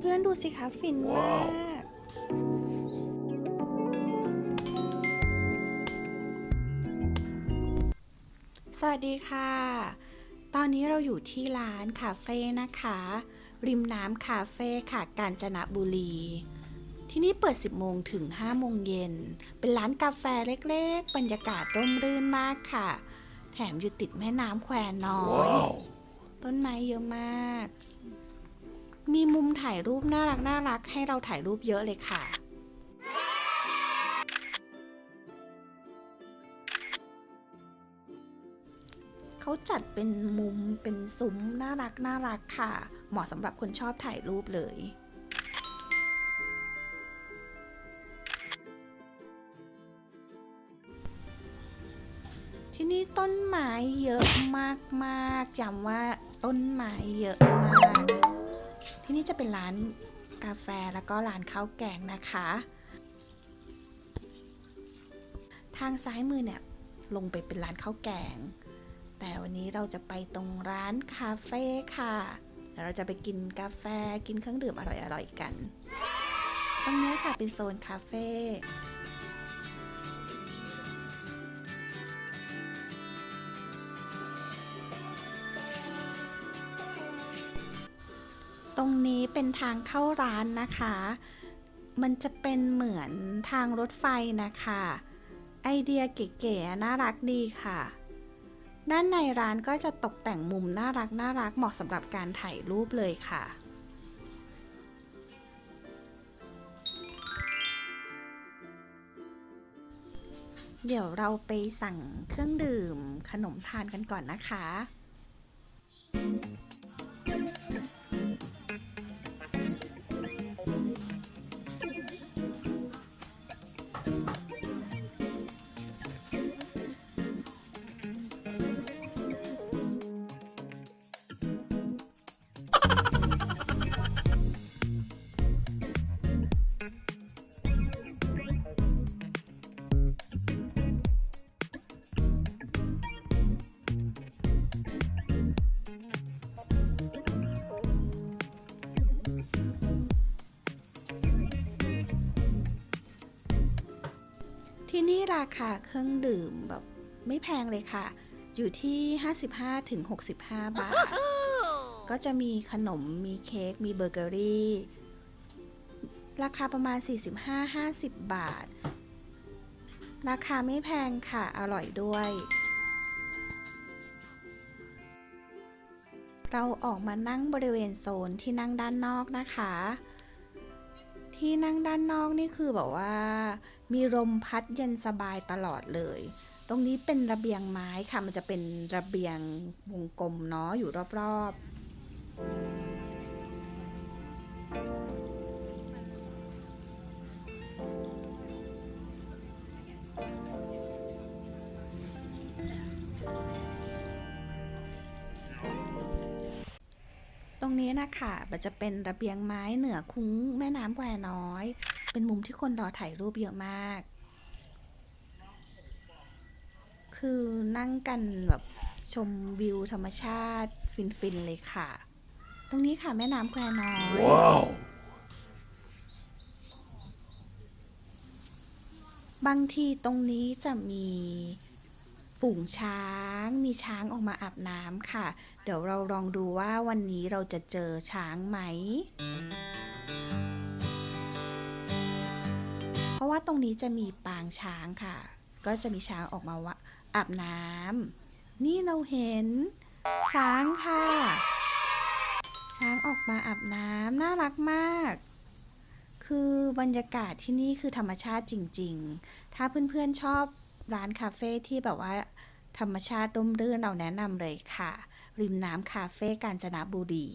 หเพื่อนๆดูสิคะฟินมาก สวัสดีค่ะ ตอนนี้เราอยู่ที่ร้านคาเฟ่นะคะ ริมน้ำคาเฟ่ค่ะกาญจนบุรี ที่นี่เปิด 10 โมงถึง 5 โมงเย็น เป็นร้านกาแฟเล็กๆ บรรยากาศร่มรื่นมากค่ะ แถมอยู่ติดแม่น้ำแควน้อยต้นไม้เยอะมาก มีมุมถ่ายรูปน่ารักน่ารักให้เราถ่ายรูปเยอะเลยค่ะเขาจัดเป็นมุมเป็นซุ้มน่ารักน่ารักค่ะ เหมาะสำหรับคนชอบถ่ายรูปเลย ที่นี่ต้นไม้เยอะมากๆจำว่าต้นไม้เยอะมาก ที่นี่จะเป็นร้านกาแฟแล้วก็ร้านข้าวแกงนะคะ ทางซ้ายมือเนี่ยลงไปเป็นร้านข้าวแกง แต่วันนี้เราจะไปตรงร้านคาเฟ่ค่ะแล้วเราจะไปกินกาแฟกินเครื่องดื่มอร่อยๆกัน ตรงนี้ค่ะเป็นโซนคาเฟ่ ตรงนี้เป็นทางเข้าร้านนะคะ มันจะเป็นเหมือนทางรถไฟนะคะ ไอเดียเก๋ๆน่ารักดีค่ะ ด้านในร้านก็จะตกแต่งมุมน่ารักน่ารักเหมาะสำหรับการถ่ายรูปเลยค่ะเดี๋ยวเราไปสั่งเครื่องดื่มขนมทานกันก่อนนะคะ ที่นี่ราคาเครื่องดื่มแบบไม่แพงเลยค่ะ อยู่ที่ 55ถึง65 บาท ก็จะมีขนม มีเค้ก มีเบเกอรี่ ราคาประมาณ 45-50 บาท ราคาไม่แพงค่ะ อร่อยด้วย เราออกมานั่งบริเวณโซนที่นั่งด้านนอกนะคะ ที่นั่งด้านนอกนี่คือแบบว่า มีลมพัดเย็นสบายตลอดเลย ตรงนี้เป็นระเบียงไม้ค่ะ มันจะเป็นระเบียงวงกลมเนาะอยู่รอบๆ นี้นะคะมันจะเป็นระเบียงไม้เหนือคุ้งแม่น้ำแควน้อย เป็นมุมที่คนรอถ่ายรูปเยอะมาก คือนั่งกันแบบชมวิวธรรมชาติฟินๆเลยค่ะ ตรงนี้ค่ะแม่น้ำแควน้อย Wow. บางทีตรงนี้จะมี ฝูงช้างมีช้างออกมาอาบน้ำค่ะ เดี๋ยวเราลองดูว่าวันนี้เราจะเจอช้างไหม เพราะว่าตรงนี้จะมีปางช้างค่ะ ก็จะมีช้างออกมาวะอาบน้ำนี่เราเห็น ช้างค่ะ ช้างออกมาอาบน้ำน่ารักมากคือบรรยากาศที่นี่คือธรรมชาติจริง ๆ ถ้าเพื่อนๆชอบ ร้านคาเฟ่ที่แบบว่า ธรรมชาติร่มรื่นเราแนะนำเลยค่ะ ริมน้ำคาเฟ่กาญจนบุรี